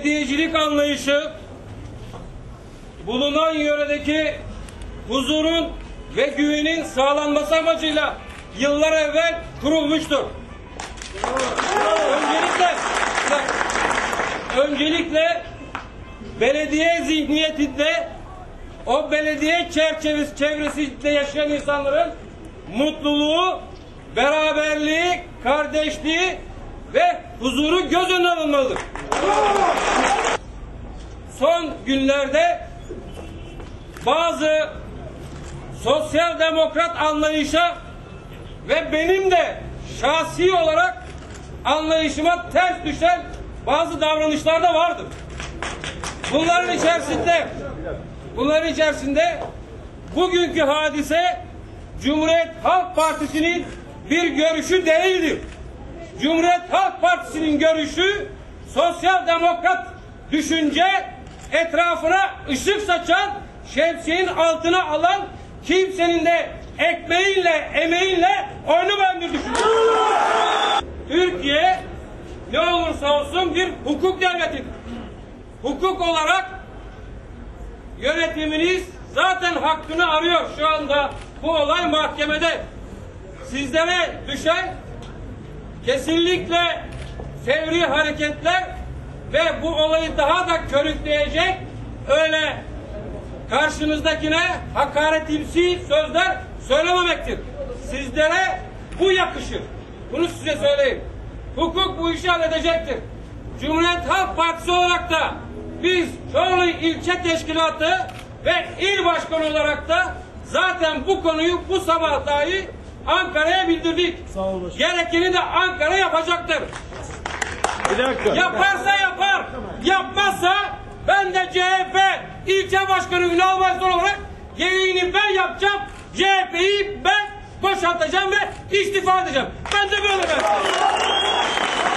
belediyecilik anlayışı bulunan yöredeki huzurun ve güvenin sağlanması amacıyla yıllar evvel kurulmuştur. Öncelikle öncelikle belediye zihniyetinde o belediye çerçevesi çevresinde yaşayan insanların mutluluğu, beraberliği, kardeşliği ve huzuru göz önüne alınmalıdır. Son günlerde bazı sosyal demokrat anlayışa ve benim de şahsi olarak anlayışıma ters düşen bazı davranışlar da vardır. Bunların içerisinde bunların içerisinde bugünkü hadise Cumhuriyet Halk Partisi'nin bir görüşü değildir. Cumhuriyet Halk Partisi'nin görüşü sosyal demokrat düşünce etrafına ışık saçan şemsiyenin altına alan kimsenin de ekmeğiyle emeğiyle oynamayan bir düşünce. Türkiye ne olursa olsun bir hukuk devletidir. Hukuk olarak yönetiminiz zaten hakkını arıyor şu anda bu olay mahkemede. Sizlere düşen kesinlikle fevri hareketler ve bu olayı daha da körükleyecek öyle karşınızdakine hakaretimsi sözler söylememektir. Sizlere bu yakışır. Bunu size söyleyeyim. Hukuk bu işi halledecektir. Cumhuriyet Halk Partisi olarak da biz Çorlu İlçe Teşkilatı ve il başkanı olarak da zaten bu konuyu bu sabah dahi Ankara'ya bildirdik. Sağ ol başkanım. Gerekeni de Ankara yapacaktır. Bir dakika. Yaparsa yapar. Yapmazsa ben de CHP ilçe başkanı Ünal Başkan olarak gereğini ben yapacağım. CHP'yi ben boşaltacağım ve istifa edeceğim. Ben de böyle ben.